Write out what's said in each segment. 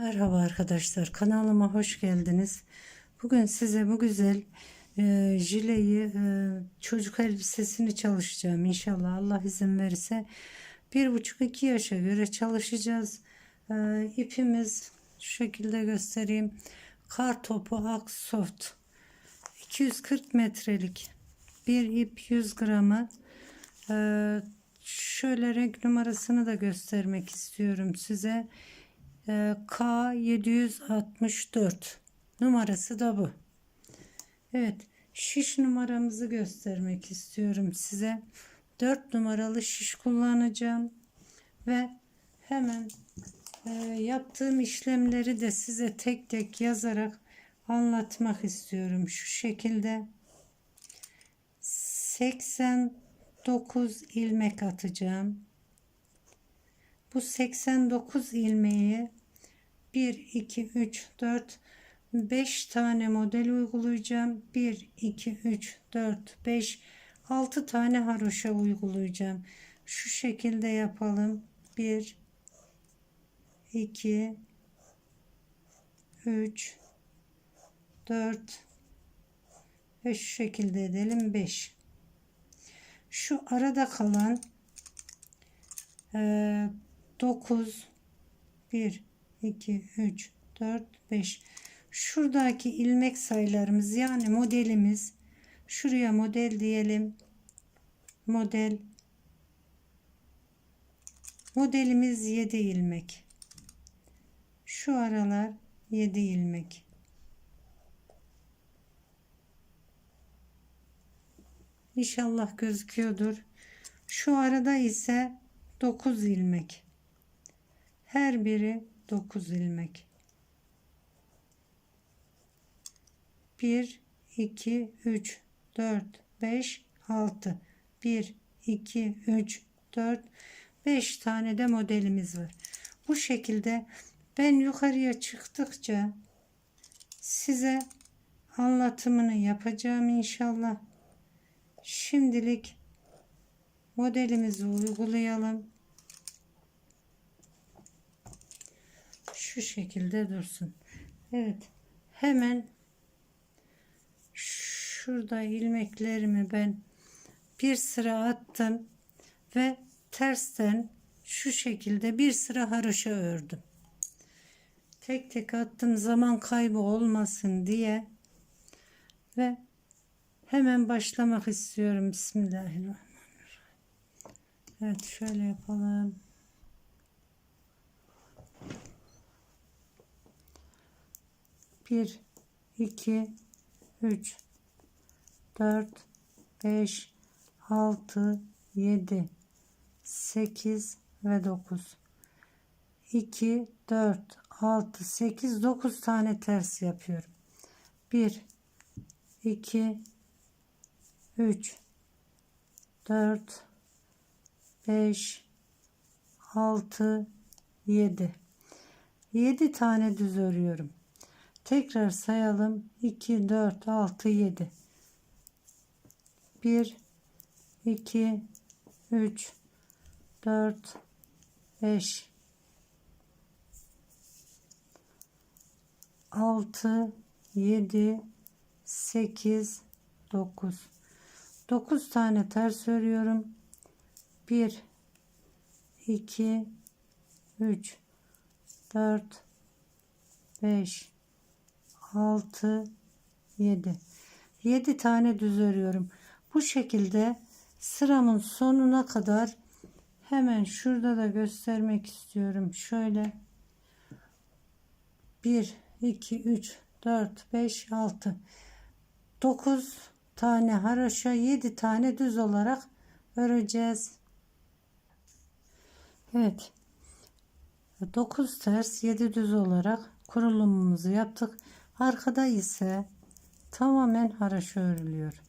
Merhaba arkadaşlar kanalıma hoş geldiniz. Bugün size bu güzel e, jileyi e, çocuk elbisesini çalışacağım inşallah Allah izin verirse. Bir buçuk iki yaşa göre çalışacağız. E, ipimiz şu şekilde göstereyim. Kar topu Aksoft 240 metrelik bir ip 100 gramı. E, şöyle renk numarasını da göstermek istiyorum size. Ee, K764 numarası da bu. Evet şiş numaramızı göstermek istiyorum size. 4 numaralı şiş kullanacağım ve hemen e, yaptığım işlemleri de size tek tek yazarak anlatmak istiyorum. Şu şekilde 89 ilmek atacağım. Bu 89 ilmeği 1, 2, 3, 4, 5 tane model uygulayacağım. 1, 2, 3, 4, 5, 6 tane haroşa uygulayacağım. Şu şekilde yapalım. 1, 2, 3, 4 ve şu şekilde edelim 5. Şu arada kalan eee 9 1 2 3 4 5 şuradaki ilmek sayılarımız yani modelimiz şuraya model diyelim. Model. Modelimiz 7 ilmek. Şu aralar 7 ilmek. İnşallah gözüküyordur. Şu arada ise 9 ilmek. Her biri 9 ilmek. 1 2 3 4 5 6 1 2 3 4 5 tane de modelimiz var. Bu şekilde ben yukarıya çıktıkça size anlatımını yapacağım inşallah. Şimdilik modelimizi uygulayalım. Şu şekilde dursun. Evet. Hemen şurada ilmeklerimi ben bir sıra attım ve tersten şu şekilde bir sıra haroşa ördüm. Tek tek attım zaman kaybı olmasın diye ve hemen başlamak istiyorum. Bismillahirrahmanirrahim. Evet şöyle yapalım. Bir, iki, üç, dört, beş, altı, yedi, sekiz ve dokuz. İki, dört, altı, sekiz, dokuz tane ters yapıyorum. Bir, iki, üç, dört, 5 6 7 7 tane düz örüyorum. Tekrar sayalım. 2 4 6 7 1 2 3 4 5 6 7 8 9 9 tane ters örüyorum. 1 2 3 4 5 6 7 7 tane düz örüyorum. Bu şekilde sıramın sonuna kadar hemen şurada da göstermek istiyorum. Şöyle 1 2 3 4 5 6 9 tane haroşa 7 tane düz olarak öreceğiz. Evet. 9 ters 7 düz olarak kurulumumuzu yaptık. Arkada ise tamamen haraşo örülüyor.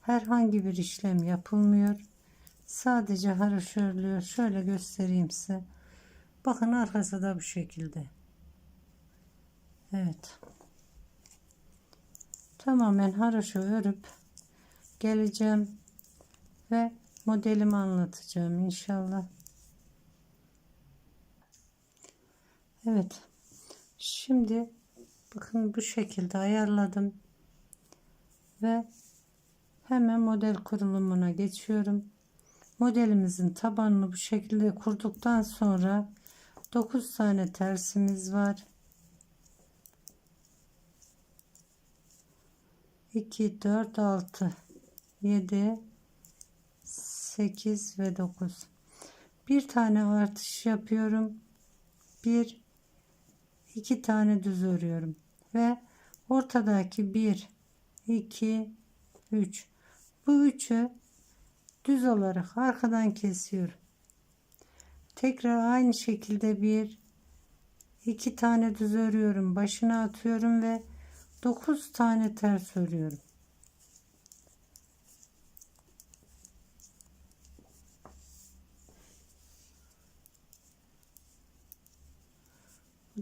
Herhangi bir işlem yapılmıyor. Sadece haraşo örülüyor. Şöyle göstereyim size. Bakın arkası da bu şekilde. Evet. Tamamen haraşo örüp geleceğim ve modelimi anlatacağım inşallah. Evet. Şimdi bakın bu şekilde ayarladım. Ve hemen model kurulumuna geçiyorum. Modelimizin tabanını bu şekilde kurduktan sonra 9 tane tersimiz var. 2 4 6 7 8 ve 9 bir tane artış yapıyorum bir iki tane düz örüyorum ve ortadaki 1 2 3 bu üçü düz olarak arkadan kesiyorum tekrar aynı şekilde bir iki tane düz örüyorum. Başına atıyorum ve 9 tane ters örüyorum.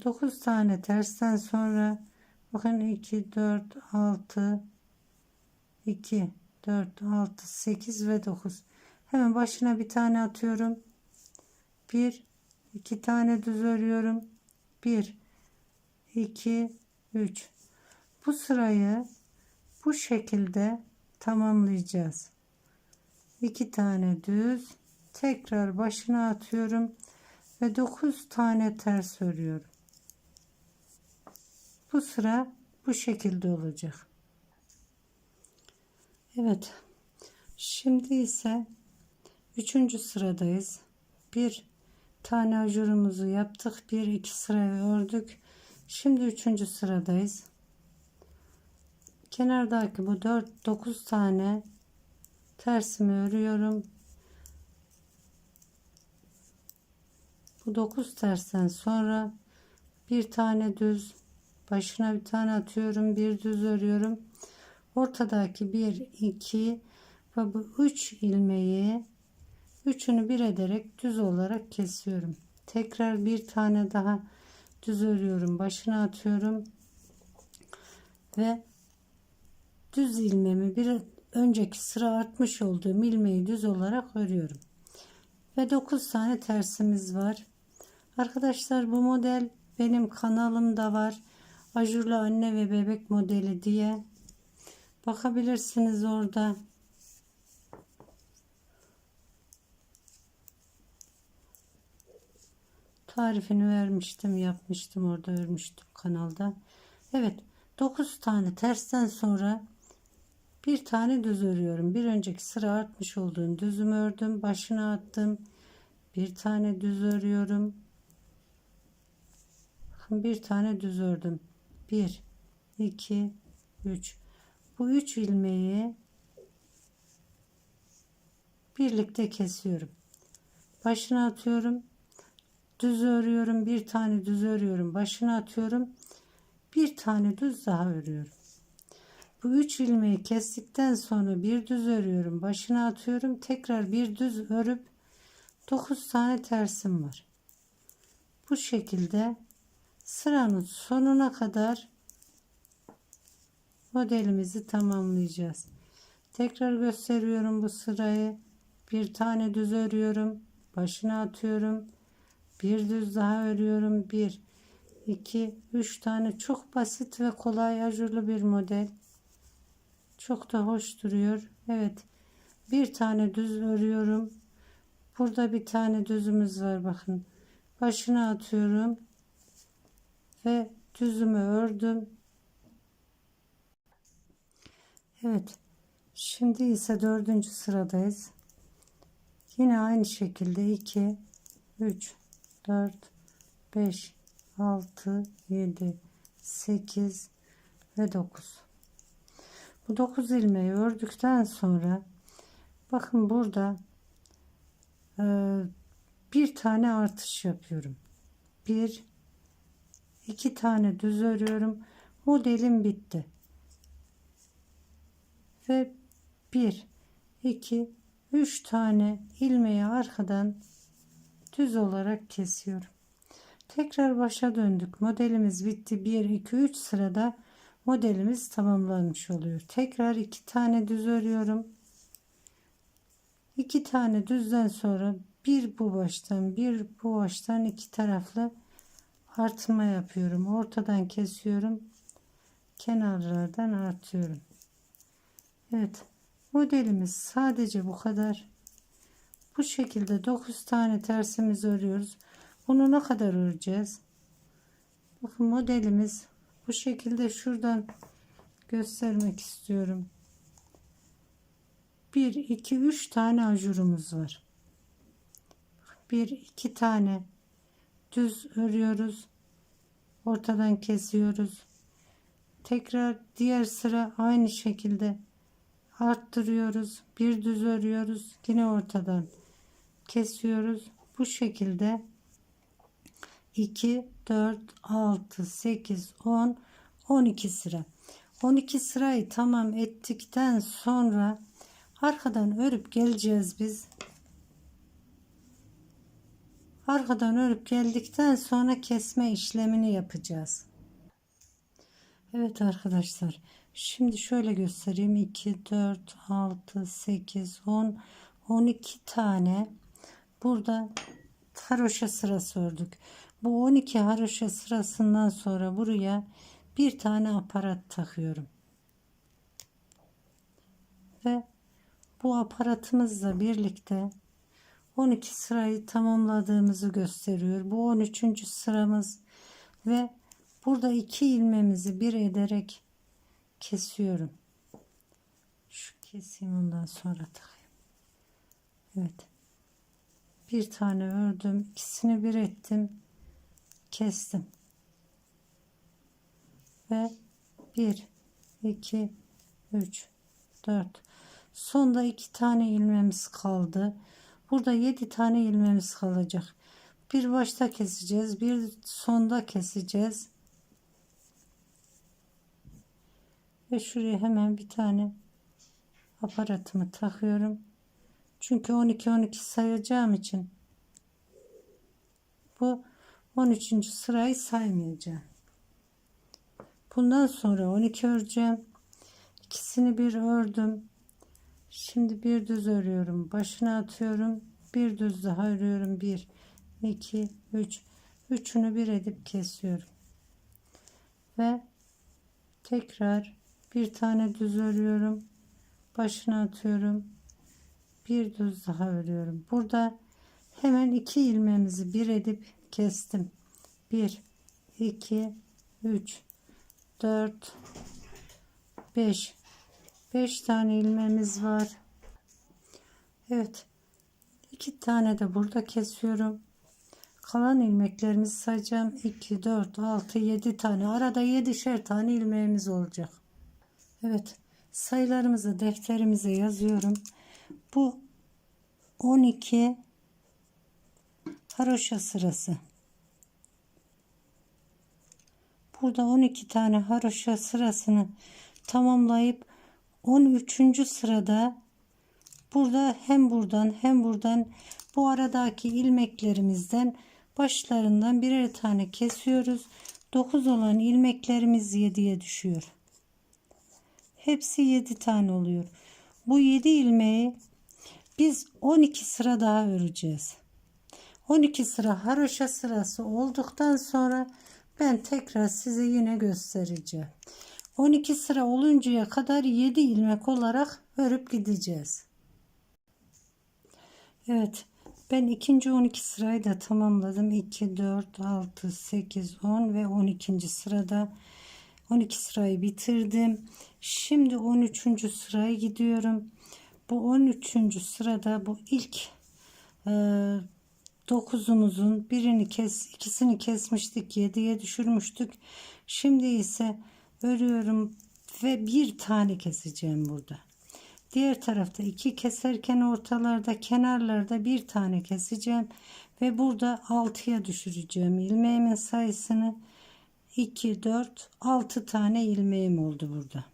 9 tane tersten sonra bakın 2 4 6 2 4 6 8 ve 9 hemen başına bir tane atıyorum. 1 2 tane düz örüyorum. 1 2 3 bu sırayı bu şekilde tamamlayacağız. 2 tane düz tekrar başına atıyorum ve 9 tane ters örüyorum bu sıra bu şekilde olacak. Evet. Şimdi ise üçüncü sıradayız. Bir tane ajurumuzu yaptık. Bir iki sırayı ördük. Şimdi üçüncü sıradayız. Kenardaki bu dört dokuz tane tersimi örüyorum. Bu dokuz tersten sonra bir tane düz başına bir tane atıyorum bir düz örüyorum. Ortadaki bir iki ve bu üç ilmeği üçünü bir ederek düz olarak kesiyorum. Tekrar bir tane daha düz örüyorum. Başına atıyorum ve düz ilmeğimi bir önceki sıra artmış olduğum ilmeği düz olarak örüyorum. Ve 9 tane tersimiz var. Arkadaşlar bu model benim kanalımda var ajurlu anne ve bebek modeli diye bakabilirsiniz orada. Tarifini vermiştim, yapmıştım orada örmüştüm kanalda. Evet, 9 tane tersten sonra bir tane düz örüyorum. Bir önceki sıra artmış olduğum düzümü ördüm, başına attım. Bir tane düz örüyorum. bir tane düz ördüm. 1 2 3 bu 3 ilmeği birlikte kesiyorum. Başına atıyorum. Düz örüyorum. Bir tane düz örüyorum. Başına atıyorum. Bir tane düz daha örüyorum. Bu 3 ilmeği kestikten sonra bir düz örüyorum. Başına atıyorum. Tekrar bir düz örüp 9 tane tersim var. Bu şekilde sıranın sonuna kadar modelimizi tamamlayacağız. Tekrar gösteriyorum bu sırayı. Bir tane düz örüyorum. Başına atıyorum. Bir düz daha örüyorum. Bir, iki, üç tane çok basit ve kolay ajurlu bir model. Çok da hoş duruyor. Evet. Bir tane düz örüyorum. Burada bir tane düzümüz var bakın. Başına atıyorum ve düzümü ördüm. Evet. Şimdi ise dördüncü sıradayız. Yine aynı şekilde 2, 3, 4, 5, 6, 7, 8 ve 9. Bu 9 ilmeği ördükten sonra bakın burada e, bir tane artış yapıyorum. Bir, iki tane düz örüyorum. Modelim bitti. Ve bir, iki, üç tane ilmeği arkadan düz olarak kesiyorum. Tekrar başa döndük. Modelimiz bitti. 1 2 3 sırada modelimiz tamamlanmış oluyor. Tekrar iki tane düz örüyorum. İki tane düzden sonra bir bu baştan bir bu baştan iki taraflı artma yapıyorum. Ortadan kesiyorum. Kenarlardan artıyorum. Evet. Modelimiz sadece bu kadar. Bu şekilde 9 tane tersimiz örüyoruz. Bunu ne kadar öreceğiz? Bakın modelimiz bu şekilde şuradan göstermek istiyorum. 1 2 3 tane ajurumuz var. 1 2 tane düz örüyoruz. Ortadan kesiyoruz. Tekrar diğer sıra aynı şekilde arttırıyoruz. Bir düz örüyoruz. Yine ortadan kesiyoruz. Bu şekilde 2 4 6 8 10 12 sıra. 12 sırayı tamam ettikten sonra arkadan örüp geleceğiz biz. Arkadan örüp geldikten sonra kesme işlemini yapacağız. Evet arkadaşlar. Şimdi şöyle göstereyim. 2, 4, 6, 8, 10, 12 tane burada haroşa sırası ördük. Bu 12 haroşa sırasından sonra buraya bir tane aparat takıyorum. Ve bu aparatımızla birlikte 12 sırayı tamamladığımızı gösteriyor. Bu 13. sıramız ve burada iki ilmemizi bir ederek kesiyorum. Şu keseyim ondan sonra takayım. Evet. Bir tane ördüm. ikisini bir ettim. Kestim. Ve 1 2 3 4 Sonda iki tane ilmemiz kaldı. Burada 7 tane ilmemiz kalacak. Bir başta keseceğiz. Bir sonda keseceğiz. Ve şuraya hemen bir tane aparatımı takıyorum. Çünkü 12 12 sayacağım için bu 13. sırayı saymayacağım. Bundan sonra 12 öreceğim. İkisini bir ördüm. Şimdi bir düz örüyorum. Başına atıyorum. Bir düz daha örüyorum. 1 2 3 üçünü bir edip kesiyorum. Ve tekrar bir tane düz örüyorum. Başına atıyorum. Bir düz daha örüyorum. Burada hemen iki ilmeğimizi bir edip kestim. 1 2 3 4 5 5 tane ilmeğimiz var. Evet. 2 tane de burada kesiyorum. Kalan ilmeklerimizi sayacağım. 2 4 6 7 tane. Arada 7'şer tane ilmeğimiz olacak. Evet. Sayılarımızı defterimize yazıyorum. Bu 12 haroşa sırası. Burada 12 tane haroşa sırasını tamamlayıp 13. sırada burada hem buradan hem buradan bu aradaki ilmeklerimizden başlarından birer tane kesiyoruz. 9 olan ilmeklerimiz 7'ye düşüyor. Hepsi 7 tane oluyor. Bu 7 ilmeği biz 12 sıra daha öreceğiz. 12 sıra haroşa sırası olduktan sonra ben tekrar size yine göstereceğim. 12 sıra oluncaya kadar 7 ilmek olarak örüp gideceğiz. Evet. Ben ikinci 12 sırayı da tamamladım. 2, 4, 6, 8, 10 ve 12. sırada 12 sırayı bitirdim. Şimdi 13. sıraya gidiyorum. Bu 13. sırada bu ilk e, 9'umuzun birini kes, ikisini kesmiştik. 7'ye düşürmüştük. Şimdi ise örüyorum ve bir tane keseceğim burada. Diğer tarafta iki keserken ortalarda kenarlarda bir tane keseceğim ve burada 6'ya düşüreceğim ilmeğimin sayısını 2 4 6 tane ilmeğim oldu burada.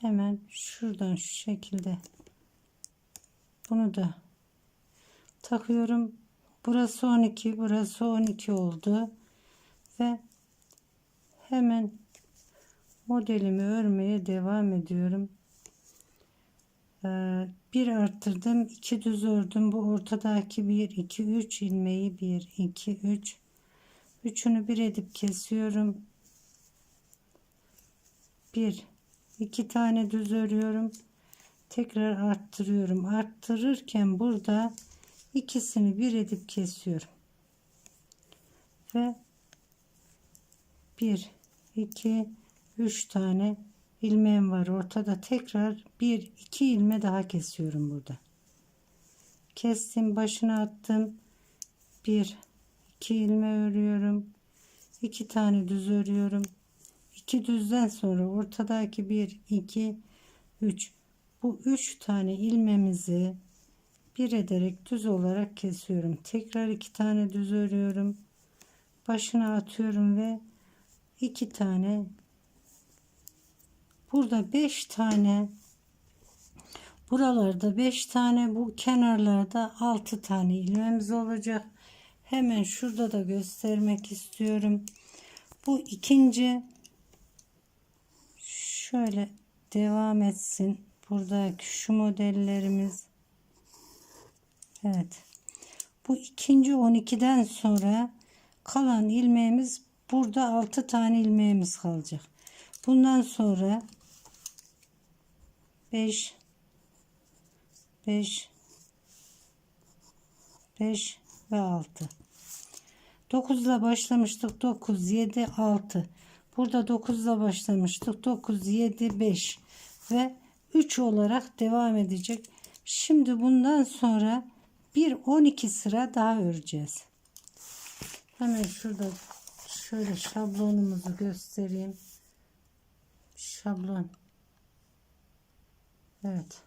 Hemen şuradan şu şekilde bunu da takıyorum. Burası 12, burası 12 oldu ve hemen modelimi örmeye devam ediyorum. Ee, bir arttırdım, iki düz ördüm. Bu ortadaki 1, 2, 3 ilmeği 1, 2, 3 Üçünü bir edip kesiyorum. Bir, iki tane düz örüyorum. Tekrar arttırıyorum. Arttırırken burada ikisini bir edip kesiyorum. Ve bir, iki, üç tane ilmeğim var ortada. Tekrar bir, iki ilme daha kesiyorum burada. Kestim, başına attım. Bir, iki ilme örüyorum. iki tane düz örüyorum. İki düzden sonra ortadaki bir, iki, üç. Bu üç tane ilmemizi bir ederek düz olarak kesiyorum. Tekrar iki tane düz örüyorum. Başına atıyorum ve iki tane burada beş tane buralarda beş tane bu kenarlarda altı tane ilmemiz olacak. Hemen şurada da göstermek istiyorum. Bu ikinci şöyle devam etsin. Buradaki şu modellerimiz. Evet. Bu ikinci 12'den sonra kalan ilmeğimiz burada 6 tane ilmeğimiz kalacak. Bundan sonra 5 5 5 ve 6 9 ile başlamıştık 9 7 6 burada 9 ile başlamıştık 9 7 5 ve 3 olarak devam edecek. Şimdi bundan sonra bir 12 sıra daha öreceğiz. Hemen şurada şöyle şablonumuzu göstereyim. Şablon evet.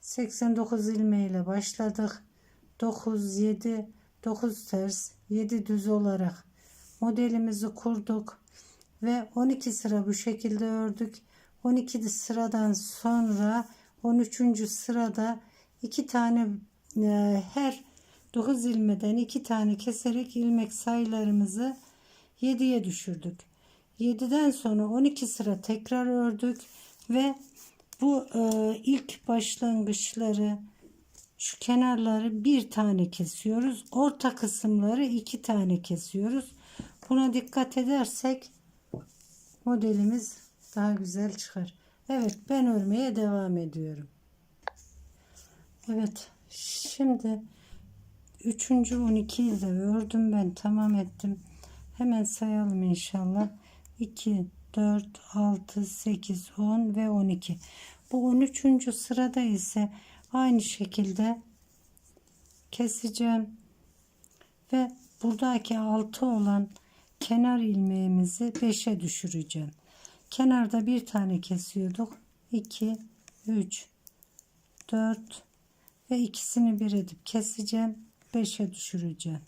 89 ilmeğiyle başladık. 9 7 9 ters 7 düz olarak modelimizi kurduk ve 12 sıra bu şekilde ördük. 12 sıradan sonra 13. sırada iki tane e, her 9 ilmeden iki tane keserek ilmek sayılarımızı 7'ye düşürdük. 7'den sonra 12 sıra tekrar ördük ve bu e, ilk başlangıçları şu kenarları bir tane kesiyoruz. Orta kısımları iki tane kesiyoruz. Buna dikkat edersek modelimiz daha güzel çıkar. Evet ben örmeye devam ediyorum. Evet şimdi 3. 12'yi de ördüm ben tamam ettim. Hemen sayalım inşallah. 2 4 6 8 10 ve 12. Bu 13. sırada ise aynı şekilde keseceğim ve buradaki 6 olan kenar ilmeğimizi 5'e düşüreceğim. Kenarda bir tane kesiyorduk. 2 3 4 ve ikisini bir edip keseceğim. 5'e düşüreceğim.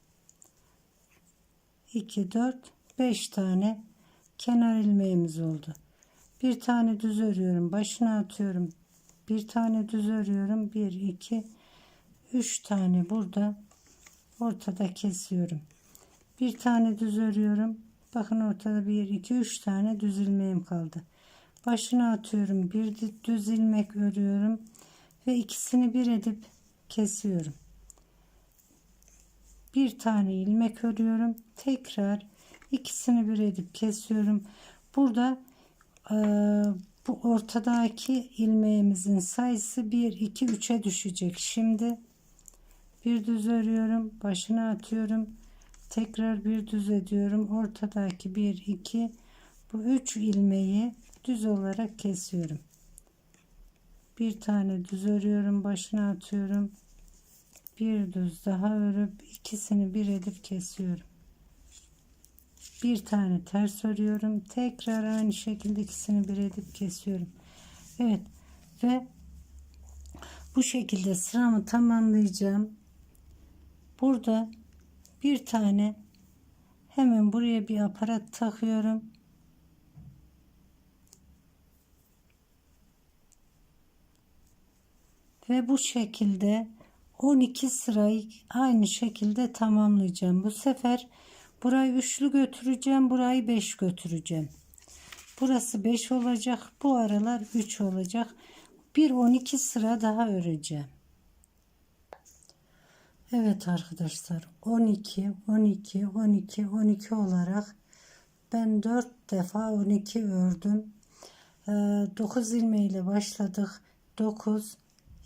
2 4 5 tane kenar ilmeğimiz oldu. Bir tane düz örüyorum. Başına atıyorum. Bir tane düz örüyorum. 1 2 3 tane burada ortada kesiyorum. Bir tane düz örüyorum. Bakın ortada 1 2 3 tane düz ilmeğim kaldı. Başına atıyorum. Bir düz ilmek örüyorum ve ikisini bir edip kesiyorum. Bir tane ilmek örüyorum. Tekrar ikisini bir edip kesiyorum. Burada e, bu ortadaki ilmeğimizin sayısı 1 2 3'e düşecek. Şimdi bir düz örüyorum. Başına atıyorum. Tekrar bir düz ediyorum. Ortadaki 1 2 bu 3 ilmeği düz olarak kesiyorum. Bir tane düz örüyorum. Başına atıyorum. Bir düz daha örüp ikisini bir edip kesiyorum bir tane ters örüyorum. Tekrar aynı şekilde ikisini bir edip kesiyorum. Evet. Ve bu şekilde sıramı tamamlayacağım. Burada bir tane hemen buraya bir aparat takıyorum. Ve bu şekilde 12 sırayı aynı şekilde tamamlayacağım. Bu sefer Burayı üçlü götüreceğim. Burayı beş götüreceğim. Burası 5 olacak. Bu aralar 3 olacak. Bir 12 sıra daha öreceğim. Evet arkadaşlar 12 12 12 12 olarak ben 4 defa 12 ördüm. 9 ilmeğiyle başladık. 9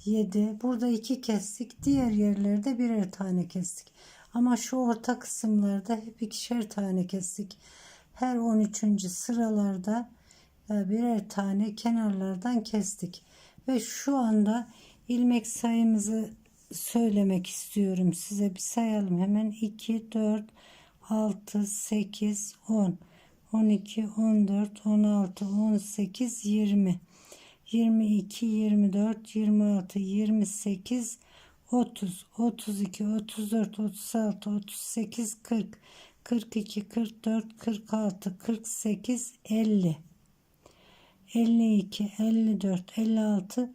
7 burada 2 kestik. Diğer yerlerde birer tane kestik. Ama şu orta kısımlarda hep ikişer tane kestik. Her 13. sıralarda e, birer tane kenarlardan kestik. Ve şu anda ilmek sayımızı söylemek istiyorum size bir sayalım hemen 2 4 6 8 10 12 14 16 18 20 22 24 26 28 30 32 34 36 38 40 42 44 46 48 50 52 54 56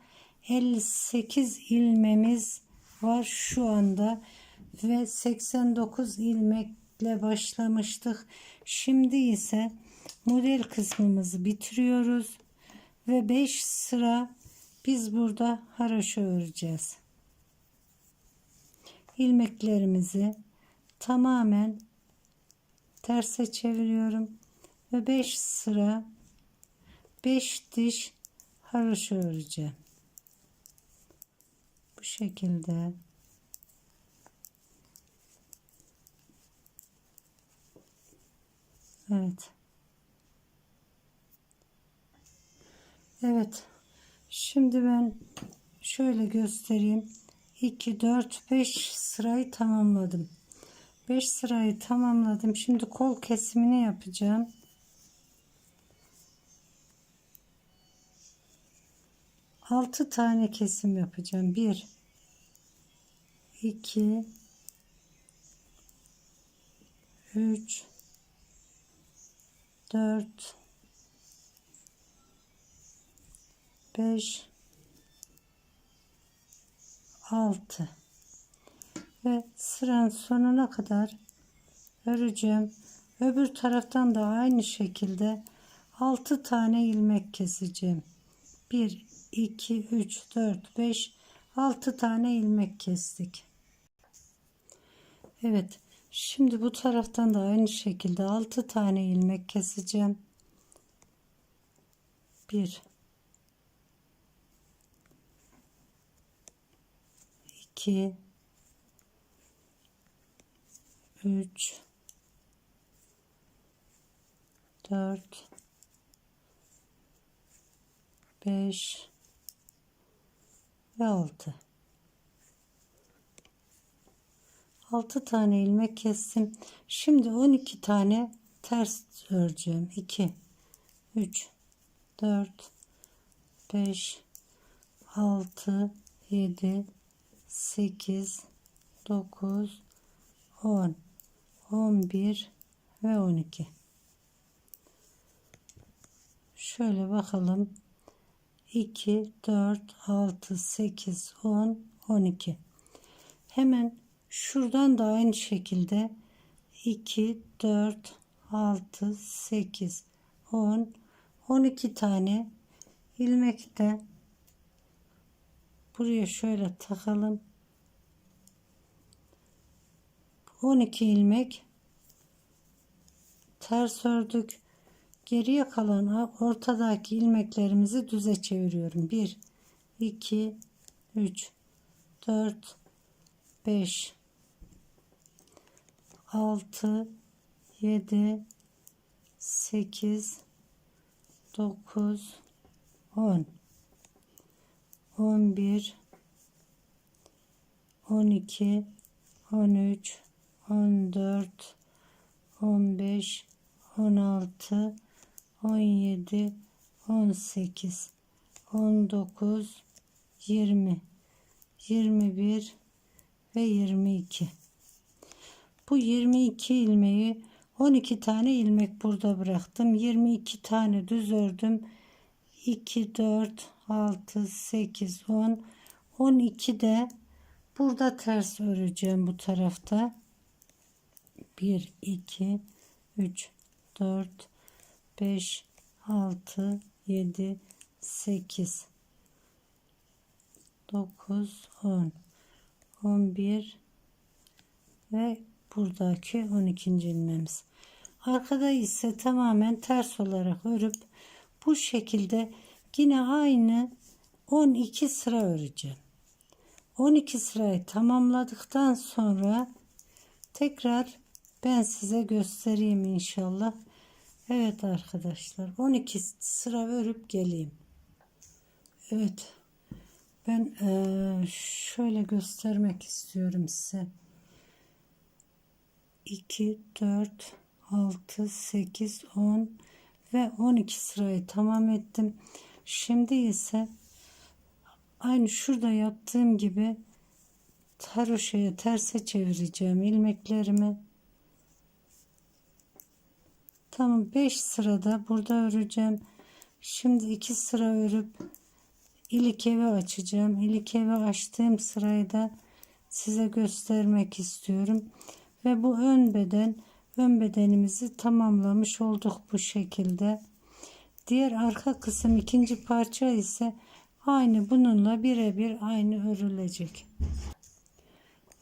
58 ilmemiz var şu anda ve 89 ilmekle başlamıştık. Şimdi ise model kısmımızı bitiriyoruz ve 5 sıra biz burada haraşo öreceğiz. İlmeklerimizi tamamen terse çeviriyorum ve 5 sıra 5 diş haraşo öreceğim bu şekilde Evet. Evet. Şimdi ben şöyle göstereyim. 2 4 5 sırayı tamamladım. 5 sırayı tamamladım. Şimdi kol kesimini yapacağım. 6 tane kesim yapacağım. 1 2 3 4 5 6 ve sıranın sonuna kadar öreceğim. Öbür taraftan da aynı şekilde 6 tane ilmek keseceğim. 1 2 3 4 5 6 tane ilmek kestik. Evet. Şimdi bu taraftan da aynı şekilde 6 tane ilmek keseceğim. 1 2 3 4 5 ve 6 6 tane ilmek kestim. Şimdi 12 tane ters öreceğim. 2 3 4 5 6 7 8 9 10 11 ve 12 şöyle bakalım 2, 4, 6, 8, 10, 12. Hemen şuradan da aynı şekilde 2, 4, 6, 8, 10, 12 tane ilmek de buraya şöyle takalım. 12 ilmek ters ördük. Geriye kalan ortadaki ilmeklerimizi düze çeviriyorum. 1 2 3 4 5 6 7 8 9 10 11 12 13 14 15 16 17 18 19 20 21 ve 22 bu 22 ilmeği 12 tane ilmek burada bıraktım. 22 tane düz ördüm 2 4 6 8 10 12 de burada ters öreceğim bu tarafta 1 2 3 4 5 6 7 8 9 10 11 ve buradaki 12. ilmeğimiz. Arkada ise tamamen ters olarak örüp bu şekilde yine aynı 12 sıra öreceğim. 12 sırayı tamamladıktan sonra tekrar ben size göstereyim inşallah. Evet arkadaşlar 12 sıra örüp geleyim. Evet. Ben eee, şöyle göstermek istiyorum size. 2, 4, 6, 8, 10 ve 12 sırayı tamam ettim. Şimdi ise aynı şurada yaptığım gibi haroşaya terse çevireceğim ilmeklerimi. Tamam 5 sırada burada öreceğim. Şimdi 2 sıra örüp ilik evi açacağım. İlik evi açtığım sırayı da size göstermek istiyorum. Ve bu ön beden ön bedenimizi tamamlamış olduk bu şekilde. Diğer arka kısım ikinci parça ise aynı bununla birebir aynı örülecek.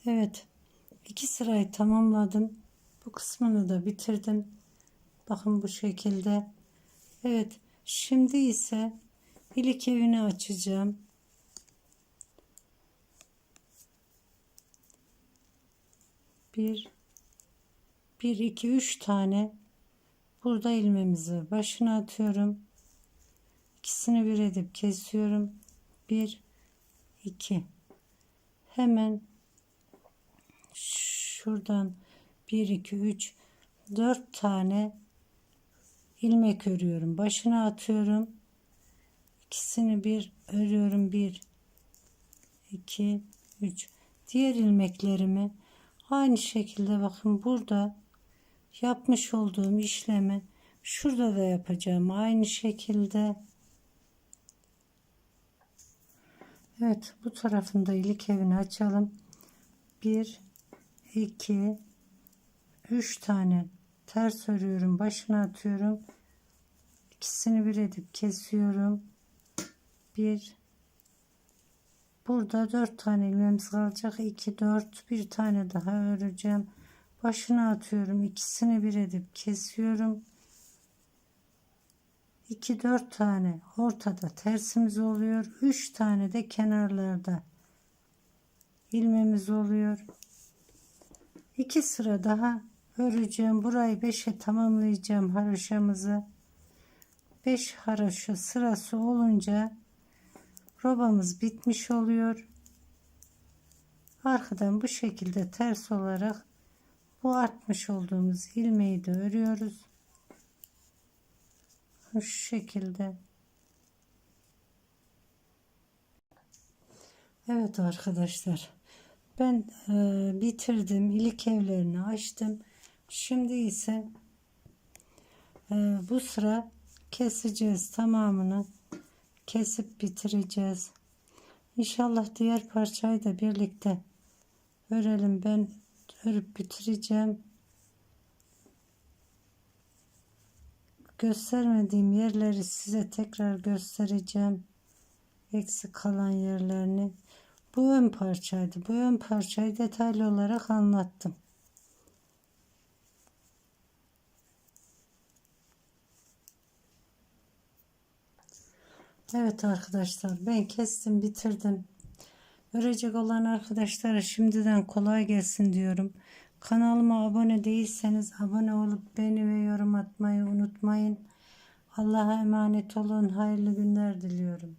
Evet. iki sırayı tamamladım. Bu kısmını da bitirdim. Bakın bu şekilde. Evet. Şimdi ise ilik evini açacağım. Bir, bir, iki, üç tane burada ilmemizi başına atıyorum. İkisini bir edip kesiyorum. Bir, iki. Hemen şuradan bir, iki, üç, dört tane ilmek örüyorum. Başına atıyorum. İkisini bir örüyorum. Bir, iki, üç. Diğer ilmeklerimi aynı şekilde bakın burada yapmış olduğum işlemi şurada da yapacağım. Aynı şekilde. Evet bu tarafında ilik evini açalım. Bir, iki, üç tane ters örüyorum. Başına atıyorum. İkisini bir edip kesiyorum. Bir, burada dört tane ilmeğimiz kalacak. İki, dört, bir tane daha öreceğim. Başına atıyorum. İkisini bir edip kesiyorum. 2 4 tane ortada tersimiz oluyor. 3 tane de kenarlarda ilmemiz oluyor. 2 sıra daha öreceğim. Burayı 5'e tamamlayacağım haroşamızı. 5 haroşa sırası olunca robamız bitmiş oluyor. Arkadan bu şekilde ters olarak bu artmış olduğumuz ilmeği de örüyoruz. Şu şekilde. Evet arkadaşlar. Ben e, bitirdim. İlik evlerini açtım. Şimdi ise e, bu sıra keseceğiz tamamını. Kesip bitireceğiz. İnşallah diğer parçayı da birlikte örelim. Ben örüp bitireceğim. göstermediğim yerleri size tekrar göstereceğim. Eksik kalan yerlerini. Bu ön parçaydı. Bu ön parçayı detaylı olarak anlattım. Evet arkadaşlar ben kestim bitirdim. Örecek olan arkadaşlara şimdiden kolay gelsin diyorum. Kanalıma abone değilseniz abone olup beğeni ve yorum atmayı unutmayın. Allah'a emanet olun. Hayırlı günler diliyorum.